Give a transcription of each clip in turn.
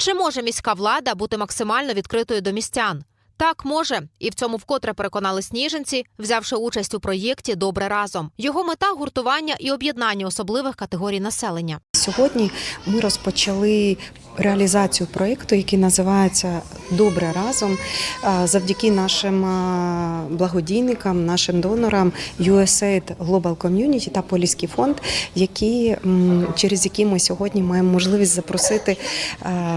Чи може міська влада бути максимально відкритою до містян? Так може, і в цьому вкотре переконали сніженці, взявши участь у проєкті Добре разом. Його мета гуртування і об'єднання особливих категорій населення. Сьогодні ми розпочали реалізацію проєкту, який називається Добре разом завдяки нашим благодійникам, нашим донорам USAID Global Community та Поліський фонд, які через які ми сьогодні маємо можливість запросити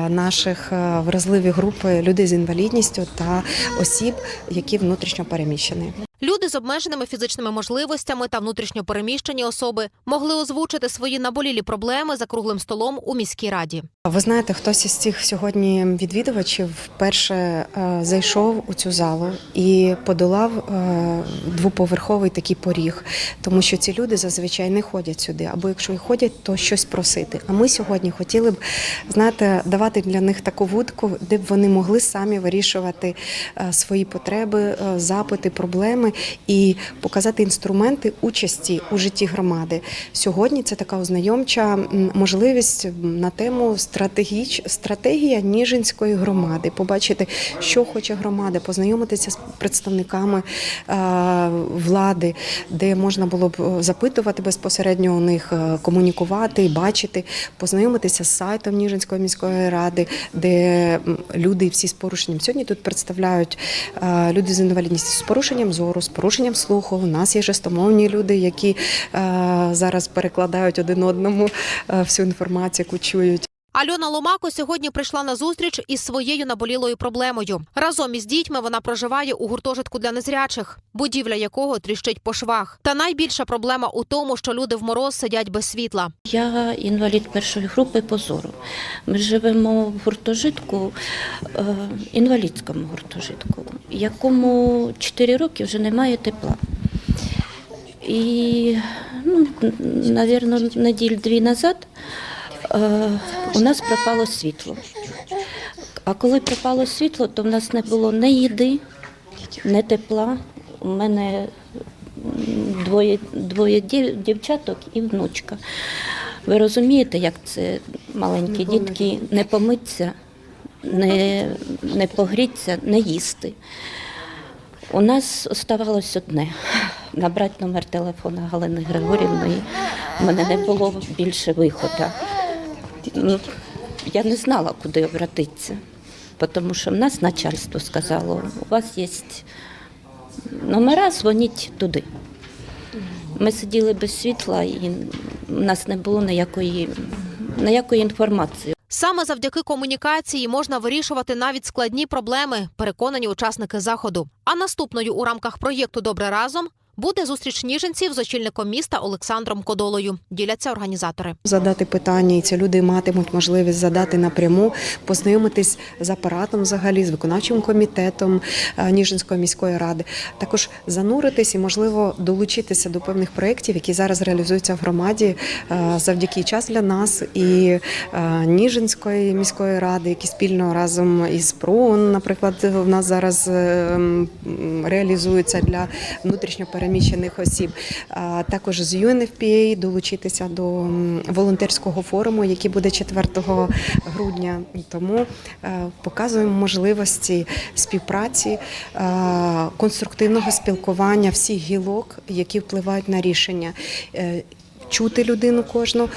наших а, вразливих груп людей з інвалідністю та осіб, які внутрішньо переміщені. Люди з обмеженими фізичними можливостями та внутрішньо переміщені особи могли озвучити свої наболілі проблеми за круглим столом у міській раді. Ви знаєте, хтось із цих сьогодні відвідувачів вперше е, зайшов у цю залу і подолав е, двоповерховий такий поріг, тому що ці люди зазвичай не ходять сюди, або якщо і ходять, то щось просити. А ми сьогодні хотіли б знаєте, давати для них таку вудку, де б вони могли самі вирішувати е, свої потреби, запити, проблеми і показати інструменти участі у житті громади. Сьогодні це така ознайомча можливість на тему стратегіч, стратегія Ніжинської громади, побачити, що хоче громада, познайомитися з представниками е, влади, де можна було б е, запитувати безпосередньо у них, е, комунікувати, бачити, познайомитися з сайтом Ніжинської міської ради, де люди всі з порушенням. Сьогодні тут представляють люди з інвалідністю з порушенням зору, з порушенням слуху. У нас є жестомовні люди, які е, зараз перекладають один одному е, всю інформацію, яку чують. Альона Ломако сьогодні прийшла на зустріч із своєю наболілою проблемою. Разом із дітьми вона проживає у гуртожитку для незрячих, будівля якого тріщить по швах. Та найбільша проблема у тому, що люди в мороз сидять без світла. Я інвалід першої групи по зору. Ми живемо в гуртожитку, е, інвалідському гуртожитку, якому 4 роки вже немає тепла. І, ну, навірно, неділь дві назад у нас пропало світло. А коли пропало світло, то в нас не було ні їди, ні тепла. У мене двоє, двоє дів- дівчаток і внучка. Ви розумієте, як це маленькі дітки не помиться, не, не погріться, не їсти. У нас оставалось одне набрати номер телефона Галини Григорівної. У мене не було більше виходу. Ну, Я не знала, куди обратитися, тому що в нас начальство сказало, у вас є номера, дзвоніть туди. Ми сиділи без світла і в нас не було ніякої, ніякої інформації. Саме завдяки комунікації можна вирішувати навіть складні проблеми, переконані учасники заходу. А наступною у рамках проєкту Добре разом буде зустріч ніженців з очільником міста Олександром Кодолою. Діляться організатори. задати питання, і ці люди матимуть можливість задати напряму, познайомитись з апаратом, взагалі, з виконавчим комітетом е, Ніжинської міської ради. Також зануритись і, можливо, долучитися до певних проєктів, які зараз реалізуються в громаді е, завдяки час для нас і е, Ніжинської міської ради, які спільно разом із ПРООН, наприклад, в нас зараз е, реалізуються для внутрішньо переміщених осіб. А Також з UNFPA долучитися до волонтерського форуму, який буде 4 грудня. Тому е, показуємо можливості співпраці, е, конструктивного спілкування всіх гілок, які впливають на рішення. Е, Чути людину кожну,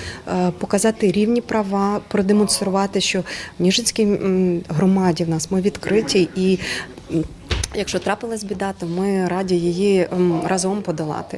показати рівні права, продемонструвати, що в Ніжинській громаді в нас ми відкриті і Якщо трапилась біда, то ми раді її разом подолати.